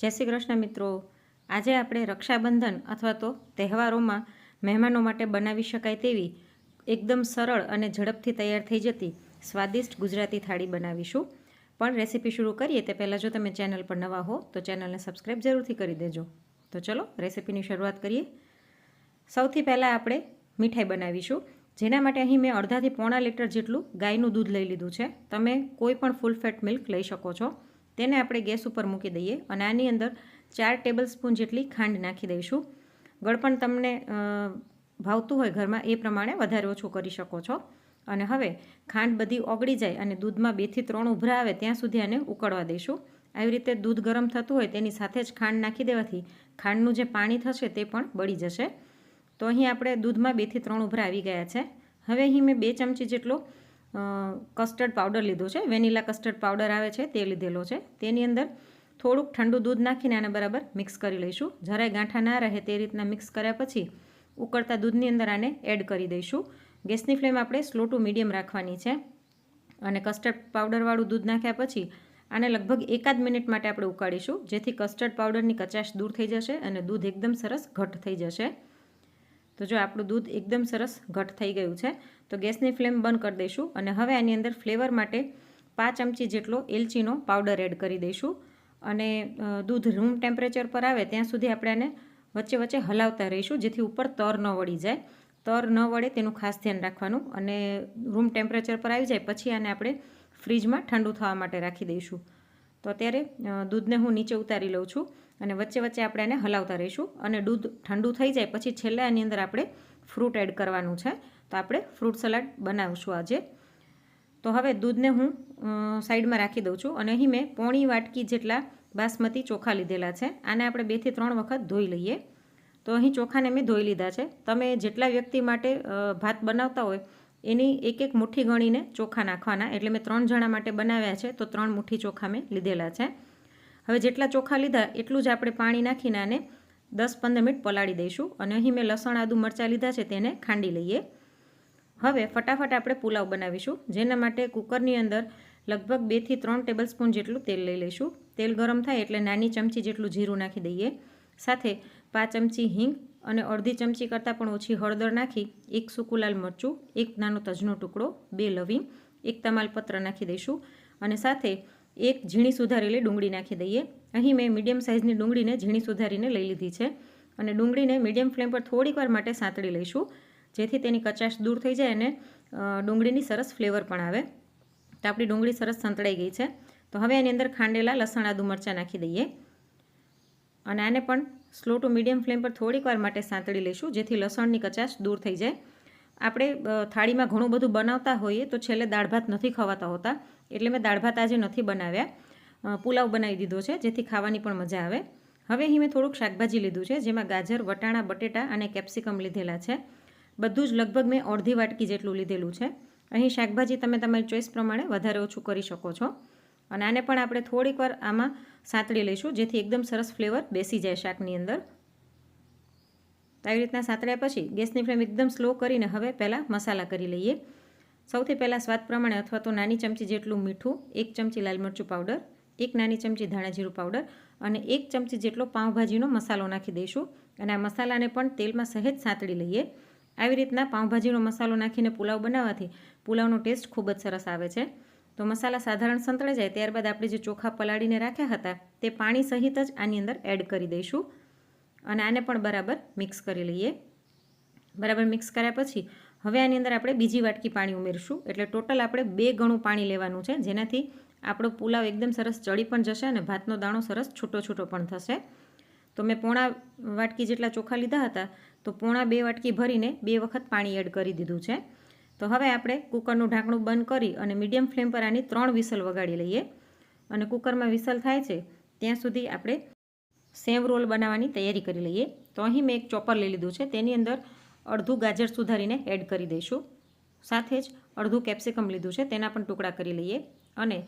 જય શ્રી કૃષ્ણ મિત્રો. આજે આપણે રક્ષાબંધન અથવા તો તહેવારોમાં મહેમાનો માટે બનાવી શકાય તેવી એકદમ સરળ અને ઝડપથી તૈયાર થઈ જતી સ્વાદિષ્ટ ગુજરાતી થાળી બનાવીશું. પણ રેસીપી શરૂ કરીએ તે પહેલાં જો તમે ચેનલ પર નવા હો, તો ચેનલને સબસ્ક્રાઈબ જરૂરથી કરી દેજો. તો ચલો રેસીપીની શરૂઆત કરીએ. સૌથી પહેલાં આપણે મીઠાઈ બનાવીશું. જેના માટે અહીં મેં અડધાથી પોણા લીટર જેટલું ગાયનું દૂધ લઈ લીધું છે. તમે કોઈ પણ ફૂલ ફેટ મિલ્ક લઈ શકો છો. તેને આપણે ગેસ ઉપર મૂકી દઈએ અને આની અંદર ચાર ટેબલ સ્પૂન જેટલી ખાંડ નાખી દઈશું. ગળપણ તમને ભાવતું હોય ઘરમાં એ પ્રમાણે વધારે ઓછું કરી શકો છો. અને હવે ખાંડ બધી ઓગળી જાય અને દૂધમાં બેથી ત્રણ ઉભરા આવે ત્યાં સુધી આને ઉકળવા દઈશું. આવી રીતે દૂધ ગરમ થતું હોય તેની સાથે જ ખાંડ નાખી દેવાથી ખાંડનું જે પાણી થશે તે પણ બળી જશે. તો અહીં આપણે દૂધમાં બેથી ત્રણ ઉભરા આવી ગયા છે. હવે અહીં મેં બે ચમચી જેટલો કસ્ટર્ડ પાવડર લીધો છે. વેનીલા કસ્ટર્ડ પાવડર આવે છે, તે લીધેલો છે. તેની અંદર થોડુંક ઠંડુ દૂધ નાખીને આને બરાબર મિક્સ કરી લઈશું. જરાય ગાંઠા ના રહે તે રીતના મિક્સ કર્યા પછી ઉકળતા દૂધની અંદર આને એડ કરી દઈશું. ગેસની ફ્લેમ આપણે સ્લો ટુ મીડિયમ રાખવાની છે. અને કસ્ટર્ડ પાવડરવાળું દૂધ નાખ્યા પછી આને લગભગ એકાદ મિનિટ માટે આપણે ઉકાળીશું. જેથી કસ્ટર્ડ પાવડરની કચાશ દૂર થઈ જશે અને દૂધ એકદમ સરસ ઘટ થઈ જશે. તો જો આપણું દૂધ એકદમ સરસ ઘટ થઈ ગયું છે, તો ગેસની ફ્લેમ બંધ કરી દઈશું અને હવે આની અંદર ફ્લેવર માટે પાંચ ચમચી જેટલો એલચીનો પાવડર એડ કરી દઈશું. અને દૂધ રૂમ ટેમ્પરેચર પર આવે ત્યાં સુધી આપણે આને વચ્ચે વચ્ચે હલાવતા રહીશું, જેથી ઉપર તર ન વળી જાય. તર ન વળે તેનું ખાસ ધ્યાન રાખવાનું અને રૂમ ટેમ્પરેચર પર આવી જાય પછી આને આપણે ફ્રીજમાં ઠંડુ થવા માટે રાખી દઈશું. તો અત્યારે દૂધને હું નીચે ઉતારી લઉં છું. અને વચ્ચે વચ્ચે આપણે એને હલાવતા રહીશું અને દૂધ ઠંડુ થઈ જાય પછી છેલ્લે આની અંદર આપણે ફ્રૂટ એડ કરવાનું છે. તો આપણે ફ્રૂટ સલાડ બનાવીશું આજે. તો હવે દૂધને હું સાઈડમાં રાખી દઉં છું અને અહીં મેં પોણી વાટકી જેટલા બાસમતી ચોખા લીધેલા છે. આને આપણે બેથી ત્રણ વખત ધોઈ લઈએ. તો અહીં ચોખાને મેં ધોઈ લીધા છે. તમે જેટલા વ્યક્તિ માટે ભાત બનાવતા હોય, એની એક એક મુઠ્ઠી ગણીને ચોખા નાખવાના. એટલે મેં ત્રણ જણા માટે બનાવ્યા છે, તો ત્રણ મુઠ્ઠી ચોખા મેં લીધેલા છે. હવે જેટલા ચોખા લીધા એટલું જ આપણે પાણી નાખીને આને દસ પંદર મિનિટ પલાળી દઈશું અને અહીં મેં લસણ, આદુ મરચાં લીધા છે તેને ખાંડી લઈએ. હવે ફટાફટ આપણે પુલાવ બનાવીશું, જેના માટે કુકરની અંદર લગભગ બેથી ત્રણ ટેબલ સ્પૂન જેટલું તેલ લઈ લઈશું. તેલ ગરમ થાય એટલે નાની ચમચી જેટલું જીરું નાખી દઈએ. સાથે પાંચ ચમચી હિંગ અને અડધી ચમચી કરતાં પણ ઓછી હળદર નાખી, એક સૂકું લાલ મરચું, એક નાનો તજનો ટુકડો, બે લવિંગ, એક તમાલપત્ર નાખી દઈશું. અને સાથે એક ઝીણી સુધારેલી ડુંગળી નાખી દઈએ. અહીં મેં મીડિયમ સાઇઝની ડુંગળીને ઝીણી સુધારીને લઈ લીધી છે. અને ડુંગળીને મીડિયમ ફ્લેમ પર થોડીક વાર માટે સાંતળી લઈશું, જેથી તેની કચાશ દૂર થઈ જાય અને ડુંગળીની સરસ ફ્લેવર પણ આવે. તો આપણી ડુંગળી સરસ સંતળાઈ ગઈ છે. તો હવે એની અંદર ખાંડેલા લસણ, આદુ મરચાં નાખી દઈએ. અને આને પણ સ્લો ટુ મીડિયમ ફ્લેમ પર થોડીક વાર માટે સાંતળી લઈશું, જેથી લસણની કચાશ દૂર થઈ જાય. આપણે થાળીમાં ઘણું બધું બનાવતા હોઈએ તો છેલ્લે દાળ ભાત નથી ખવાતા હોતા. એટલે મેં દાળ ભાત આજે નથી બનાવ્યા. પુલાવ બનાવી દીધો છે, જેથી ખાવાની પણ મજા આવે. હવે અહીં મેં થોડુંક શાકભાજી લીધું છે, જેમાં ગાજર, વટાણા, બટેટા અને કેપ્સિકમ લીધેલા છે. બધું જ લગભગ મેં અડધી વાટકી જેટલું લીધેલું છે. અહીં શાકભાજી તમે તમારી ચોઈસ પ્રમાણે વધારે ઓછું કરી શકો છો. અને આને પણ આપણે થોડીક વાર આમાં સાંતળી લઈશું, જેથી એકદમ સરસ ફ્લેવર બેસી જાય શાકની અંદર. આવી રીતના સાંતળ્યા પછી ગેસની ફ્લેમ એકદમ સ્લો કરીને હવે પહેલાં મસાલા કરી લઈએ. સૌથી પહેલાં સ્વાદ પ્રમાણે અથવા તો નાની ચમચી જેટલું મીઠું, એક ચમચી લાલ મરચું પાવડર, એક નાની ચમચી ધાણા જીરું પાવડર અને એક ચમચી જેટલો પાઉંભાજીનો મસાલો નાખી દઈશું. અને આ મસાલાને પણ તેલમાં સહેજ સાંતળી લઈએ. આવી રીતના પાઉંભાજીનો મસાલો નાખીને પુલાવ બનાવવાથી પુલાવનો ટેસ્ટ ખૂબ જ સરસ આવે છે. તો મસાલા સાધારણ સંતળાઈ જાય ત્યારબાદ આપણે જે ચોખા પલાળીને રાખ્યા હતા તે પાણી સહિત જ આની અંદર એડ કરી દઈશું. અને આને પણ બરાબર મિક્સ કરી લઈએ. બરાબર મિક્સ કર્યા પછી હવે આની અંદર આપણે બીજી વાટકી પાણી ઉમેરશું. એટલે ટોટલ આપણે બે ગણું પાણી લેવાનું છે. જેનાથી આપણો પુલાવ એકદમ સરસ ચડી પણ જશે અને ભાતનો દાણો સરસ છૂટો છૂટો પણ થશે. તો મેં પોણા વાટકી જેટલા ચોખા લીધા હતા, તો પોણા બે વાટકી ભરીને બે વખત પાણી એડ કરી દીધું છે. તો હવે આપણે કુકરનું ઢાંકણું બંધ કરી અને મીડિયમ ફ્લેમ પર આની ત્રણ વિસલ વગાડી લઈએ. અને કુકરમાં વિસલ થાય છે, ત્યાં સુધી આપણે સેવ રોલ બનાવવાની તૈયારી કરી લઈએ. તો અહીં મેં એક ચોપર લઈ લીધું છે. તેની અંદર અડધું ગાજર સુધારીને એડ કરી દઈશું. સાથે જ અડધું કેપ્સિકમ લીધું છે, તેના પણ ટુકડા કરી લઈએ. અને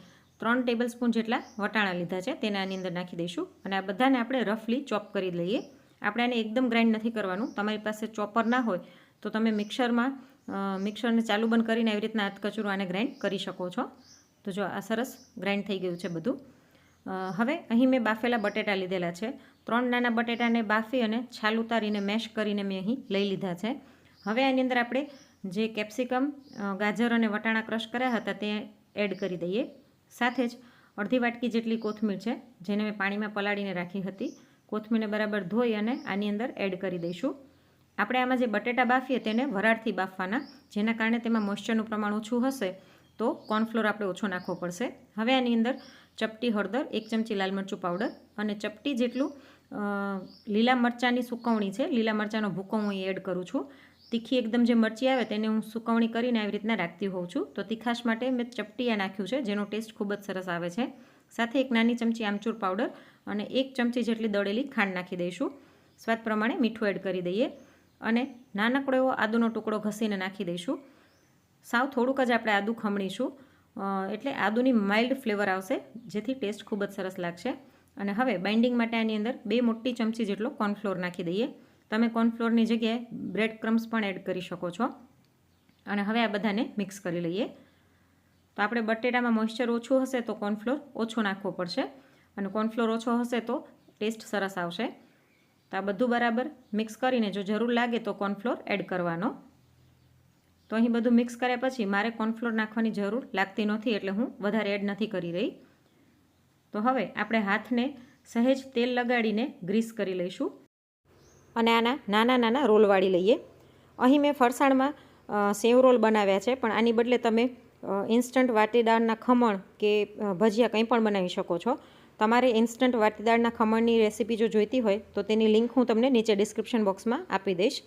ત્રણ ટેબલ સ્પૂન જેટલા વટાણા લીધા છે, તેને આની અંદર નાખી દઈશું. અને આ બધાને આપણે રફલી ચોપ કરી લઈએ. આપણે આને એકદમ ગ્રાઇન્ડ નથી કરવાનું. તમારી પાસે ચોપર ના હોય તો તમે મિક્સરમાં મિક્સરને ચાલુ બંધ કરીને એવી રીતના કચરું આને ગ્રાઇન્ડ કરી શકો છો. તો જો આ સરસ ગ્રાઇન્ડ થઈ ગયું છે બધું. હવે અહીં મેં બાફેલા બટેટા લીધેલા છે. ત્રણ નાના બટેટાને બાફી અને છાલ ઉતારીને મેશ કરીને મેં અહીં લઈ લીધા છે. હવે આની અંદર આપણે જે કેપ્સિકમ ગાજર અને વટાણા ક્રશ કર્યા હતા તે એડ કરી દઈએ. સાથે જ અડધી વાટકી જેટલી કોથમીર છે, જેને મેં પાણીમાં પલાળીને રાખી હતી. કોથમીરને બરાબર ધોઈ અને આની અંદર એડ કરી દઈશું. આપણે આમાં જે બટેટા બાફીએ તેને વરાળથી બાફવાના, જેના કારણે તેમાં મોઇશ્ચરનું પ્રમાણ ઓછું હશે તો કોર્નફ્લોર આપણે ઓછો નાખવો પડશે. હવે આની અંદર ચપટી હળદર, એક ચમચી લાલ મરચું પાવડર અને ચપટી જેટલું લીલા મરચાંની સુકવણી છે. લીલા મરચાંનો ભૂકો હું એડ કરું છું. તીખી એકદમ જે મરચી આવે તેને હું સુકવણી કરીને આવી રીતના રાખતી હોઉં છું. તો તીખાશ માટે મેં ચપટી આ નાખ્યું છે, જેનો ટેસ્ટ ખૂબ જ સરસ આવે છે. સાથે એક નાની ચમચી આમચૂર પાવડર અને એક ચમચી જેટલી દળેલી ખાંડ નાખી દઈશું. સ્વાદ પ્રમાણે મીઠું એડ કરી દઈએ અને નાનકડો એવો આદુનો ટુકડો ઘસીને નાખી દઈશું. સાવ થોડુંક જ આપણે આદું ખમણીશું. એટલે આદુની માઇલ્ડ ફ્લેવર આવશે, જેથી ટેસ્ટ ખૂબ જ સરસ લાગશે. અને હવે બાઇન્ડિંગ માટે આની અંદર બે મોટી ચમચી જેટલો કોર્નફ્લોર નાખી દઈએ. તમે કોર્નફ્લોરની જગ્યાએ બ્રેડ ક્રમ્સ પણ એડ કરી શકો છો. અને હવે આ બધાને મિક્સ કરી લઈએ. તો આપણે બટેટામાં મોઇશ્ચર ઓછું હશે તો કોર્નફ્લોર ઓછો નાખવો પડશે. અને કોર્નફ્લોર ઓછો હશે તો ટેસ્ટ સરસ આવશે. તો આ બધું બરાબર મિક્સ કરીને જો જરૂર લાગે તો કોર્નફ્લોર એડ કરવાનો. તો અહીં બધું મિક્સ કર્યા પછી મારે કોર્નફ્લોર નાખવાની જરૂર લાગતી નથી એટલે હું વધારે એડ નથી કરી રહી. તો હવે આપણે હાથને સહેજ તેલ લગાડીને ગ્રીસ કરી લઈશું. અને આના નાના નાના રોલ વાળી લઈએ. અહીં મેં ફરસાણમાં સેવ રોલ બનાવ્યા છે, પણ આની બદલે તમે ઇન્સ્ટન્ટ વાટીદાળના ખમણ કે ભજીયા કંઈ પણ બનાવી શકો છો. તમારે ઇન્સ્ટન્ટ વાટીદાળના ખમણની રેસીપી જો જોઈતી હોય તો તેની લિંક હું તમને નીચે ડિસ્ક્રિપ્શન બોક્સમાં આપી દઈશ.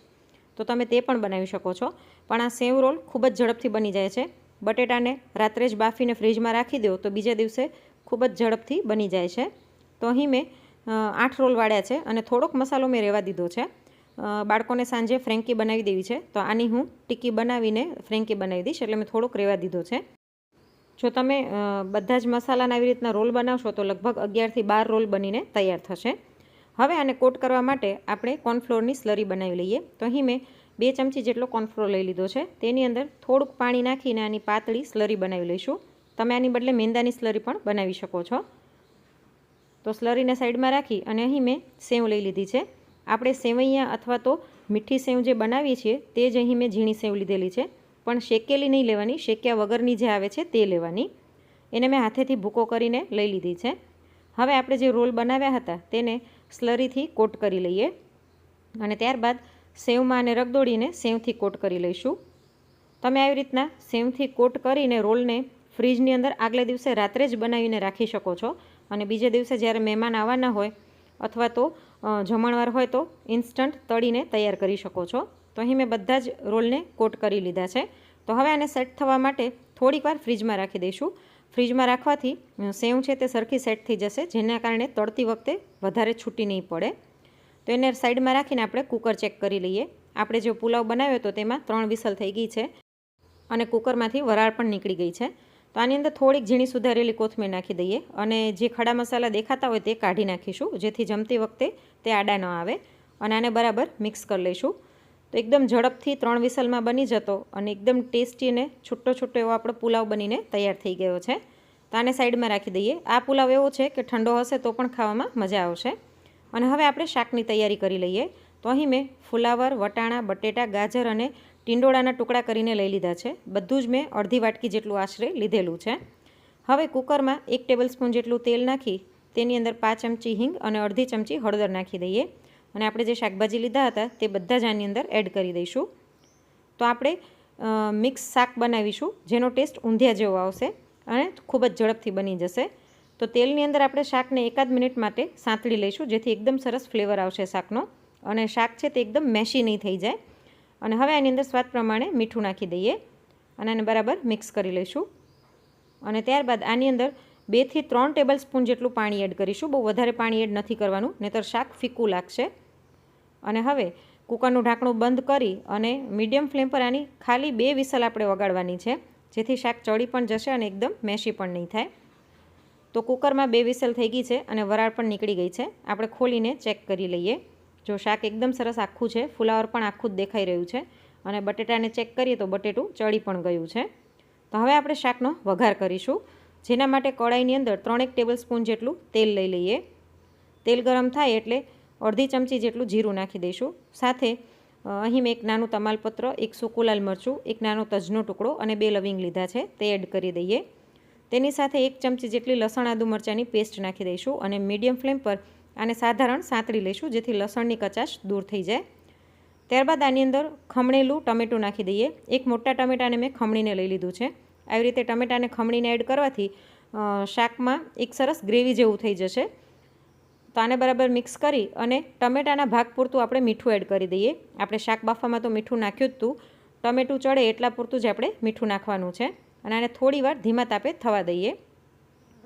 તો તમે તે પણ બનાવી શકો છો. પણ આ સેવ રોલ ખૂબ જ ઝડપથી બની જાય છે. બટેટાને રાત્રે જ બાફીને ફ્રીજમાં રાખી દો તો બીજા દિવસે ખૂબ જ ઝડપથી બની જાય છે. તો અહીં મેં આઠ રોલ વાળ્યા છે અને થોડોક મસાલો મેં રહેવા દીધો છે. બાળકોને સાંજે ફ્રેન્કી બનાવી દેવી છે. તો આની હું ટીકી બનાવીને ફ્રેન્કી બનાવી દઈશ એટલે મેં થોડોક રહેવા દીધો છે. જો તમે બધા જ મસાલાના આવી રીતના રોલ બનાવશો તો લગભગ અગિયારથી બાર રોલ બનીને તૈયાર થશે. હવે આને કોટ કરવા માટે આપણે કોર્નફ્લોરની સ્લરી બનાવી લઈએ. તો અહીં મેં બે ચમચી જેટલો કોર્નફ્લોર લઈ લીધો છે. તેની અંદર થોડુંક પાણી નાખીને આની પાતળી સ્લરી બનાવી લઈશું. તમે આની બદલે મેંદાની સ્લરી પણ બનાવી શકો છો. તો સ્લરીને સાઈડમાં રાખી અને અહીં મેં સેવ લઈ લીધી છે. આપણે સેવૈયા અથવા તો મીઠી સેવ જે બનાવીએ છીએ, તે જ અહીં મેં ઝીણી સેવ લીધેલી છે. પણ શેકેલી નહીં લેવાની, શેક્યા વગરની જે આવે છે, તે લેવાની. એને મેં હાથેથી ભૂકો કરીને લઈ લીધી છે. હવે આપણે જે રોલ બનાવ્યા હતા, તેને સ્લરીથી કોટ કરી લઈએ અને ત્યારબાદ સેવમાં અને રગદોડીને સેવથી કોટ કરી લઈશું. તમે આવી રીતના સેવથી કોટ કરીને રોલને ફ્રીજની અંદર આગલે દિવસે રાત્રે જ બનાવીને રાખી શકો છો અને બીજે દિવસે જ્યારે મહેમાન આવવાના હોય અથવા તો જમણવાર હોય તો ઇન્સ્ટન્ટ તળીને તૈયાર કરી શકો છો. તો અહીં મેં બધા જ રોલને કોટ કરી લીધા છે. તો હવે આને સેટ થવા માટે થોડીક વાર ફ્રીજમાં રાખી દઈશું. ફ્રીજમાં રાખવાથી સેવ છે તે સરખી સેટ થઈ જશે, જેના કારણે તળતી વખતે વધારે છૂટી નહીં પડે. તો એને સાઈડમાં રાખીને આપણે કુકર ચેક કરી લઈએ. આપણે જે પુલાવ બનાવ્યો હતો તેમાં ત્રણ વિસલ થઈ ગઈ છે અને કુકરમાંથી વરાળ પણ નીકળી ગઈ છે. તો આની અંદર થોડીક ઝીણી સુધારેલી કોથમીર નાખી દઈએ અને જે ખડા મસાલા દેખાતા હોય તે કાઢી નાખીશું, જેથી જમતી વખતે તે આડા ન આવે. અને આને બરાબર મિક્સ કરી લઈશું. તો એકદમ ઝડપથી ત્રણ વિસલમાં બની જતો અને એકદમ ટેસ્ટી અને છૂટો છૂટો એવો આપણો પુલાવ બનીને તૈયાર થઈ ગયો છે. તો આને સાઈડમાં રાખી દઈએ. આ પુલાવ એવો છે કે ઠંડો હશે તો પણ ખાવામાં મજા આવશે. અને હવે આપણે શાકની તૈયારી કરી લઈએ. તો અહીં મેં ફુલાવર, વટાણા, બટેટા, ગાજર અને ટીંડોળાના ટુકડા કરીને લઈ લીધા છે. બધું જ મેં અડધી વાટકી જેટલું આશરે લીધેલું છે. હવે કુકરમાં એક ટેબલ સ્પૂન જેટલું તેલ નાખી તેની અંદર પાંચ ચમચી હિંગ અને અડધી ચમચી હળદર નાખી દઈએ. અને આપણે જે શાકભાજી લીધા હતા તે બધા જ આની અંદર એડ કરી દઈશું. તો આપણે મિક્સ શાક બનાવીશું, જેનો ટેસ્ટ ઊંધિયા જેવો આવશે અને ખૂબ જ ઝડપથી બની જશે. તો તેલની અંદર આપણે શાકને એકાદ મિનિટ માટે સાંતળી લઈશું, જેથી એકદમ સરસ ફ્લેવર આવશે શાકનો. અને શાક છે તે એકદમ મેશી નહીં થઈ જાય. અને હવે આની અંદર સ્વાદ પ્રમાણે મીઠું નાખી દઈએ અને આને બરાબર મિક્સ કરી લઈશું. અને ત્યારબાદ આની અંદર બેથી ત્રણ ટેબલ સ્પૂન જેટલું પાણી એડ કરીશું. બહુ વધારે પાણી એડ નથી કરવાનું, નહીતર શાક ફીકું લાગશે. અને હવે કુકરનું ઢાંકણું બંધ કરી અને મીડિયમ ફ્લેમ પર આની ખાલી બે વિસલ આપણે વગાડવાની છે. જેથી શાક ચડી પણ જશે અને એકદમ મેશી પણ નહીં થાય. તો કુકરમાં બે વિસલ થઈ ગઈ છે અને વરાળ પણ નીકળી ગઈ છે. આપણે ખોલીને ચેક કરી લઈએ. જો શાક એકદમ સરસ આખું છે, ફુલાવર પણ આખું જ દેખાઈ રહ્યું છે અને બટેટાને ચેક કરીએ તો બટેટું ચડી પણ ગયું છે. તો હવે આપણે શાકનો વઘાર કરીશું. જેના માટે કડાઈની અંદર ત્રણેક ટેબલ સ્પૂન જેટલું તેલ લઈ લઈએ. તેલ ગરમ થાય એટલે અડધી ચમચી જેટલું જીરું નાખી દઈશું. સાથે અહીં મેં એક નાનું તમાલપત્ર, એક સૂકું લાલ મરચું, એક નાનો તજનો ટુકડો અને બે લવિંગ લીધા છે, તે એડ કરી દઈએ. તેની સાથે એક ચમચી જેટલી લસણ આદુ મરચાંની પેસ્ટ નાખી દઈશું અને મીડિયમ ફ્લેમ પર આને સાધારણ સાંતળી લઈશું, જેથી લસણની કચાશ દૂર થઈ જાય. ત્યારબાદ આની અંદર ખમણેલું ટમેટું નાખી દઈએ. એક મોટા ટમેટાને મેં ખમણીને લઈ લીધું છે. આવી રીતે ટમેટાને ખમણીને એડ કરવાથી શાકમાં એક સરસ ગ્રેવી જેવું થઈ જશે. તો આને બરાબર મિક્સ કરી અને ટમેટાના ભાગ પૂરતું આપણે મીઠું એડ કરી દઈએ. આપણે શાક બાફવામાં તો મીઠું નાખ્યું જ હતું ટમેટું ચડે એટલા પૂરતું જ આપણે મીઠું નાખવાનું છે. અને આને થોડી વાર ધીમા તાપે થવા દઈએ.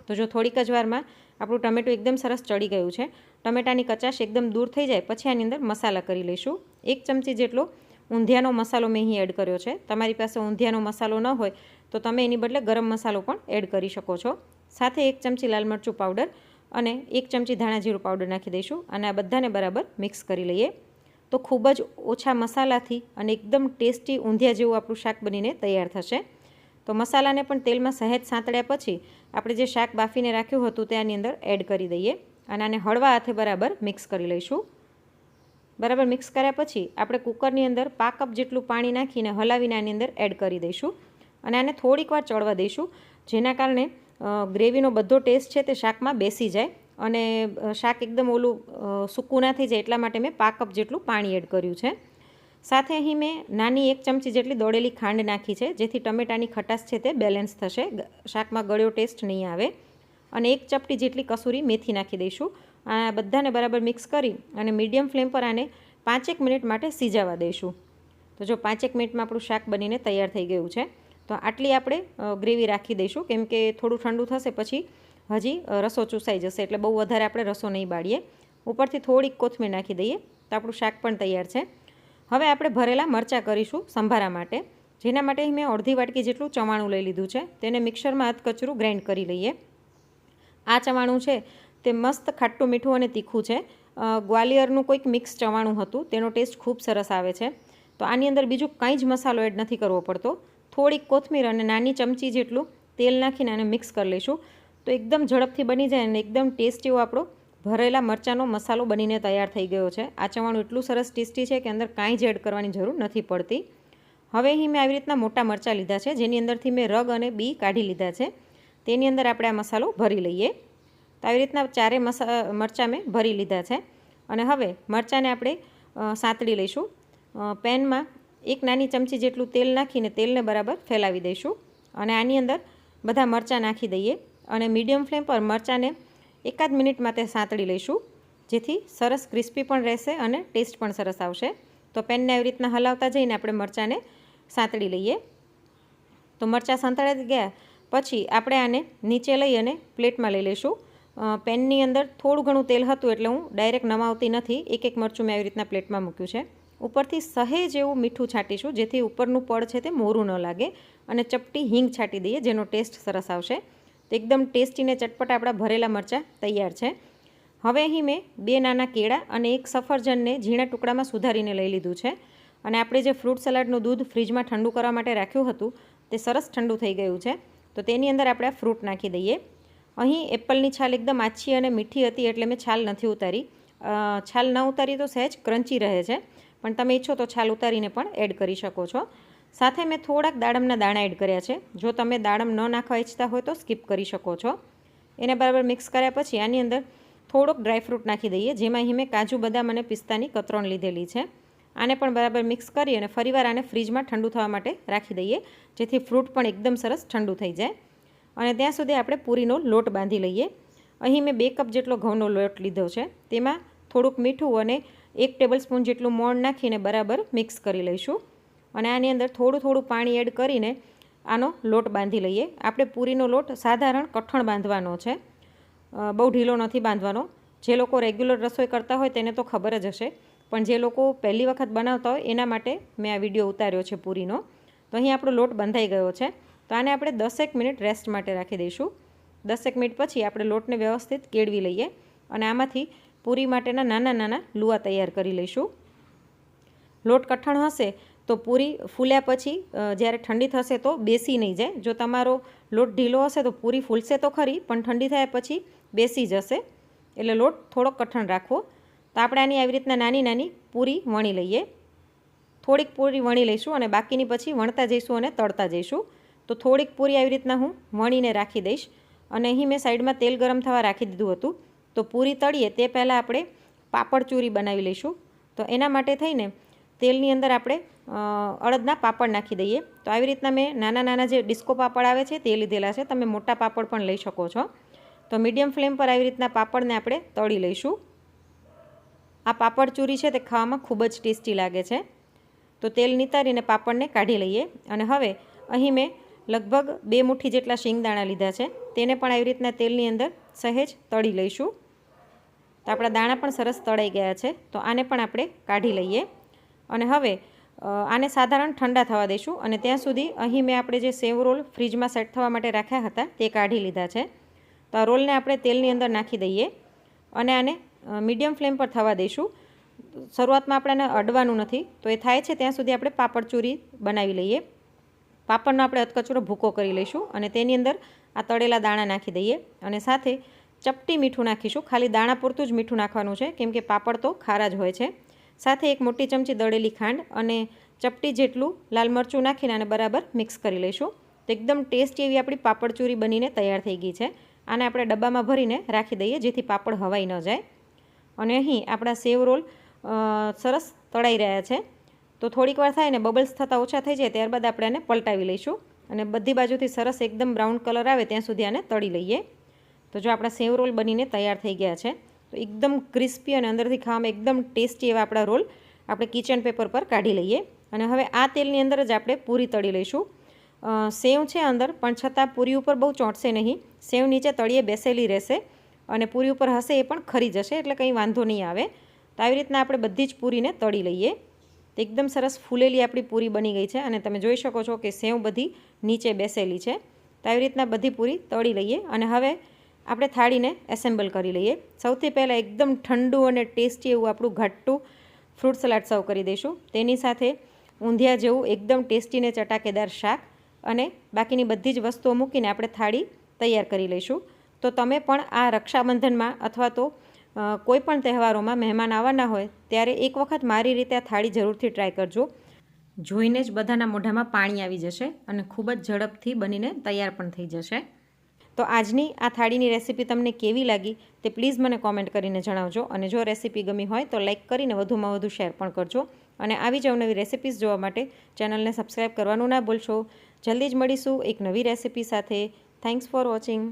તો જો થોડીક જ વારમાં આપણું ટમેટું એકદમ સરસ ચડી ગયું છે. ટમેટાની કચાશ એકદમ દૂર થઈ જાય, પછી આની અંદર મસાલા કરી લઈશું. એક ચમચી જેટલો ઊંધિયાનો મસાલો મેં અહીં એડ કર્યો છે. તમારી પાસે ઊંધિયાનો મસાલો ન હોય તો તમે એની બદલે ગરમ મસાલો પણ એડ કરી શકો છો. સાથે એક ચમચી લાલ મરચું પાવડર અને એક ચમચી ધાણા જીરું પાવડર નાખી દઈશું અને આ બધાને બરાબર મિક્સ કરી લઈએ. તો ખૂબ જ ઓછા મસાલાથી અને એકદમ ટેસ્ટી ઊંધિયા જેવું આપણું શાક બનીને તૈયાર થશે. તો મસાલાને પણ તેલમાં સહેજ સાંતળ્યા પછી આપણે જે શાક બાફીને રાખ્યું હતું તે આની અંદર એડ કરી દઈએ અને આને હળવા હાથે બરાબર મિક્સ કરી લઈશું. બરાબર મિક્સ કર્યા પછી આપણે કુકરની અંદર પાક કપ જેટલું પાણી નાખીને હલાવીને આની અંદર એડ કરી દઈશું અને આને થોડીક વાર ચડવા દઈશું, જેના કારણે ગ્રેવીનો બધો ટેસ્ટ છે તે શાકમાં બેસી જાય અને શાક એકદમ ઓલું સૂકું ના થઈ જાય એટલા માટે મેં પાક કપ જેટલું પાણી એડ કર્યું છે. સાથે અહીં મેં નાની એક ચમચી જેટલી દોડેલી ખાંડ નાખી છે, જેથી ટમેટાની ખટાશ છે તે બેલેન્સ થશે શાકમાં ગળ્યો ટેસ્ટ નહીં આવે. અને એક ચપટી જેટલી કસૂરી મેથી નાખી દઈશું. આ બધાને બરાબર મિક્સ કરી અને મીડિયમ ફ્લેમ પર આને પાંચેક મિનિટ માટે સીજાવા દઈશું. તો જો પાંચેક મિનિટમાં આપણું શાક બનીને તૈયાર થઈ ગયું છે. તો આટલી આપણે ગ્રેવી રાખી દઈશું. કેમ કે થોડું ઠંડુ થશે પછી હજી રસો ચૂસાઈ જશે. એટલે બહુ વધારે આપણે રસો નહીં બાળીએ. ઉપરથી થોડીક કોથમીર નાખી દઈએ. તો આપણું શાક પણ તૈયાર છે. હવે આપણે ભરેલા મરચાં કરીશું સંભારા માટે. જેના માટે મેં અડધી વાટકી જેટલું ચવાણું લઈ લીધું છે. તેને મિક્સરમાં કચરું ગ્રાઇન્ડ કરી લઈએ. આ ચવાણું છે તે મસ્ત ખાટું મીઠું અને તીખું છે. ગ્વાલિયરનું કોઈક મિક્સ ચવાણું હતું. તેનો ટેસ્ટ ખૂબ સરસ આવે છે. તો આની અંદર બીજું કંઈ જ મસાલો એડ નથી કરવો પડતો. થોડીક કોથમીર અને નાની ચમચી જેટલું તેલ નાખીને આને મિક્સ કરી લઈશું. તો એકદમ ઝડપથી બની જાય અને એકદમ ટેસ્ટી આપણો ભરેલા મરચાંનો મસાલો બનીને તૈયાર થઈ ગયો છે. આ ચવાણું એટલું સરસ ટેસ્ટી છે કે અંદર કાંઈ જ એડ કરવાની જરૂર નથી પડતી. હવે અહીં મેં આવી રીતના મોટા મરચાં લીધા છે, જેની અંદરથી મેં રગ અને બી કાઢી લીધા છે. તેની અંદર આપણે આ મસાલો ભરી લઈએ. તો આવી રીતના ચારે મસા, મરચાં મેં ભરી લીધા છે. અને હવે મરચાંને આપણે સાંતળી લઈશું. પેનમાં એક નાની ચમચી જેટલું તેલ નાખીને તેલને બરાબર ફેલાવી દઈશું અને આની અંદર બધા મરચાં નાખી દઈએ અને મીડિયમ ફ્લેમ પર મરચાંને એકાદ મિનિટ માટે સાંતળી લઈશું, જેથી સરસ ક્રિસ્પી પણ રહેશે અને ટેસ્ટ પણ સરસ આવશે. તો પેનને આવી રીતના હલાવતા જઈને આપણે મરચાંને સાંતળી લઈએ. તો મરચાં સાંતળાઈ ગયા પછી આપણે આને નીચે લઈ અને પ્લેટમાં લઈ લઈશું. પેનની અંદર થોડું ઘણું તેલ હતું એટલે હું ડાયરેક્ટ નમાવતી નથી. એક એક મરચું મેં આવી રીતના પ્લેટમાં મૂક્યું છે. ઉપરથી સહેજ એવું મીઠું છાંટીશું, જેથી ઉપરનું પડ છે તે મોરું ન લાગે અને ચપટી હિંગ છાંટી દઈએ, જેનો ટેસ્ટ સરસ આવશે. તો એકદમ ટેસ્ટીને ચટપટ આપણા ભરેલા મરચાં તૈયાર છે. હવે અહીં મેં બે નાના કેળા અને એક સફરજનને ઝીણા ટુકડામાં સુધારીને લઈ લીધું છે. અને આપણે જે ફ્રૂટ સલાડનું દૂધ ફ્રીજમાં ઠંડુ કરવા માટે રાખ્યું હતું, તે સરસ ઠંડુ થઈ ગયું છે. તો તેની અંદર આપણે ફ્રૂટ નાખી દઈએ. અહીં એપલની છાલ એકદમ આછી અને મીઠી હતી, એટલે મેં છાલ નથી ઉતારી. છાલ ન ઉતારી તો સહેજ ક્રંચી રહે છે. પણ તમે ઈચ્છો તો છાલ ઉતારીને પણ એડ કરી શકો છો. સાથે મેં થોડાક દાડમના દાણા એડ કર્યા છે. જો તમે દાડમ ન નાખવા ઈચ્છતા હોય તો સ્કીપ કરી શકો છો. એને બરાબર મિક્સ કર્યા પછી આની અંદર થોડોક ડ્રાયફ્રૂટ નાખી દઈએ, જેમાં અહીં મેં કાજુ, બદામ અને પિસ્તાની કતરણ લીધેલી છે. આને પણ બરાબર મિક્સ કરી અને ફરીવાર આને ફ્રીજમાં ઠંડુ થવા માટે રાખી દઈએ, જેથી ફ્રૂટ પણ એકદમ સરસ ઠંડુ થઈ જાય. અને ત્યાં સુધી આપણે પૂરીનો લોટ બાંધી લઈએ. અહીં મેં બે કપ જેટલો ઘઉંનો લોટ લીધો છે. તેમાં થોડુંક મીઠું અને એક ટેબલ સ્પૂન જેટલું મોણ નાખીને બરાબર મિક્સ કરી લઈશું. અને આની અંદર થોડું થોડું પાણી એડ કરીને આનો લોટ બાંધી લઈએ. આપણે પૂરીનો લોટ સાધારણ કઠણ બાંધવાનો છે. બહુ ઢીલો નથી બાંધવાનો. જે લોકો રેગ્યુલર રસોઈ કરતા હોય તેને તો ખબર જ હશે. પણ જે લોકો પહેલી વખત બનાવતા હોય એના માટે મેં આ વીડિયો ઉતાર્યો છે પૂરીનો. તો અહીં આપણો લોટ બંધાઈ ગયો છે. તો આને આપણે દસેક મિનિટ રેસ્ટ માટે રાખી દઈશું. દસેક મિનિટ પછી આપણે લોટને વ્યવસ્થિત કેળવી લઈએ. અને આમાંથી પૂરી માટેના નાના નાના લુવા તૈયાર કરી લઈશું. લોટ કઠણ હશે તો પૂરી ફૂલ્યા પછી જ્યારે ઠંડી થશે તો બેસી નહીં જાય. જો તમારો લોટ ઢીલો હશે તો પૂરી ફૂલશે તો ખરી, પણ ઠંડી થયા પછી બેસી જશે. એટલે લોટ થોડોક કઠણ રાખવો. તો આપણે આની આવી રીતના નાની નાની પૂરી વણી લઈએ. થોડીક પૂરી વણી લઈશું અને બાકીની પછી વણતા જઈશું અને તળતા જઈશું. તો થોડીક પૂરી આવી રીતના હું વણીને રાખી દઈશ. અને અહીં મેં સાઈડમાં તેલ ગરમ થવા રાખી દીધું હતું. તો પૂરી તળીએ તે પહેલાં આપણે પાપડ ચૂરી બનાવી લઈશું. તો એના માટે થઈને તેલની અંદર આપણે અડદના પાપડ નાખી દઈએ. તો આવી રીતના મેં નાના નાના જે ડિસ્કો પાપડ આવે છે તે લીધેલા છે. તમે મોટા પાપડ પણ લઈ શકો છો. તો મીડિયમ ફ્લેમ પર આવી રીતના પાપડને આપણે તળી લઈશું. આ પાપડ ચૂરી છે તે ખાવામાં ખૂબ જ ટેસ્ટી લાગે છે. તો તેલ નિતારીને પાપડને કાઢી લઈએ. અને હવે અહીં મેં લગભગ બે મુઠ્ઠી જેટલા શિંગદાણા લીધા છે. તેને પણ આવી રીતના તેલની અંદર સહેજ તળી લઈશું. તો આપણા દાણા પણ સરસ તળાઈ ગયા છે. તો આને પણ આપણે કાઢી લઈએ. અને હવે આને સાધારણ ઠંડા થવા દઈશું અને ત્યાં સુધી અહીં મેં આપણે જે સેવ રોલ ફ્રીજમાં સેટ થવા માટે રાખ્યા હતા તે કાઢી લીધા છે. તો આ રોલને આપણે તેલની અંદર નાખી દઈએ અને આને મીડિયમ ફ્લેમ પર થવા દઈશું. શરૂઆતમાં આપણે અડવાનું નથી. તો એ થાય છે ત્યાં સુધી આપણે પાપડ ચૂરી બનાવી લઈએ. પાપડનો આપણે અધકચરો ભૂકો કરી લઈશું અને તેની અંદર આ તળેલા દાણા નાખી દઈએ અને સાથે ચપટી મીઠું નાખીશું. ખાલી દાણા પૂરતું જ મીઠું નાખવાનું છે. કેમ કે પાપડ તો ખારા જ હોય છે. સાથે એક મોટી ચમચી દળેલી ખાંડ અને ચપટી જેટલું લાલ મરચું નાખીને આને બરાબર મિક્સ કરી લઈશું. તો એકદમ ટેસ્ટી એવી આપણી પાપડચૂરી બનીને તૈયાર થઈ ગઈ છે. આને આપણે ડબ્બામાં ભરીને રાખી દઈએ જેથી પાપડ હવાઈ ન જાય. અને અહીં આપણા સેવ રોલ સરસ તળાઈ રહ્યા છે. તો થોડીક વાર થાય ને બબલ્સ થતાં ઓછા થઈ જાય ત્યારબાદ આપણે આને પલટાવી લઈશું. અને બધી બાજુથી સરસ એકદમ બ્રાઉન કલર આવે ત્યાં સુધી આને તળી લઈએ. તો જો આપણા સેવ રોલ બનીને તૈયાર થઈ ગયા છે, તો એકદમ ક્રિસ્પી અને અંદરથી ખાવામાં એકદમ ટેસ્ટી એવા આપણા રોલ આપણે કિચન પેપર પર કાઢી લઈએ. અને હવે આ તેલની અંદર જ આપણે પૂરી તળી લઈશું. સેવ છે અંદર, પણ છતાં પૂરી ઉપર બહુ ચોંટશે નહીં. સેવ નીચે તળીએ બેસેલી રહેશે અને પૂરી ઉપર હશે એ પણ ખરી જશે, એટલે કંઈ વાંધો નહીં આવે. તો આવી રીતના આપણે બધી જ પૂરીને તળી લઈએ. તો એકદમ સરસ ફૂલેલી આપણી પૂરી બની ગઈ છે અને તમે જોઈ શકો છો કે સેવ બધી નીચે બેસેલી છે. તો આવી રીતના બધી પૂરી તળી લઈએ. અને હવે આપણે થાળીને એસેમ્બલ કરી લઈએ. સૌથી પહેલાં એકદમ ઠંડુ અને ટેસ્ટી એવું આપણું ઘટ્ટું ફ્રૂટ સલાડ સર્વ કરી દઈશું. તેની સાથે ઊંધિયા જેવું એકદમ ટેસ્ટી ને ચટાકેદાર શાક અને બાકીની બધી જ વસ્તુઓ મૂકીને આપણે થાળી તૈયાર કરી લઈશું. તો તમે પણ આ રક્ષાબંધનમાં અથવા તો કોઈ પણ તહેવારોમાં મહેમાન આવવાના હોય ત્યારે એક વખત મારી રીતે આ થાળી જરૂરથી ટ્રાય કરજો. જોઈને જ બધાના મોઢામાં પાણી આવી જશે અને ખૂબ જ ઝડપથી બનીને તૈયાર પણ થઈ જશે. તો આજની આ થાળીની રેસીપી તમને કેવી લાગી તે પ્લીઝ મને કોમેન્ટ કરીને જણાવજો અને જો રેસીપી ગમી હોય તો લાઇક કરીને વધુમાં વધુ શેર પણ કરજો અને આવી જ અવનવી રેસિપીઝ જોવા માટે ચેનલને સબસ્ક્રાઈબ કરવાનું ના ભૂલશો. જલ્દી જ મળીશું એક નવી રેસીપી સાથે. Thanks for watching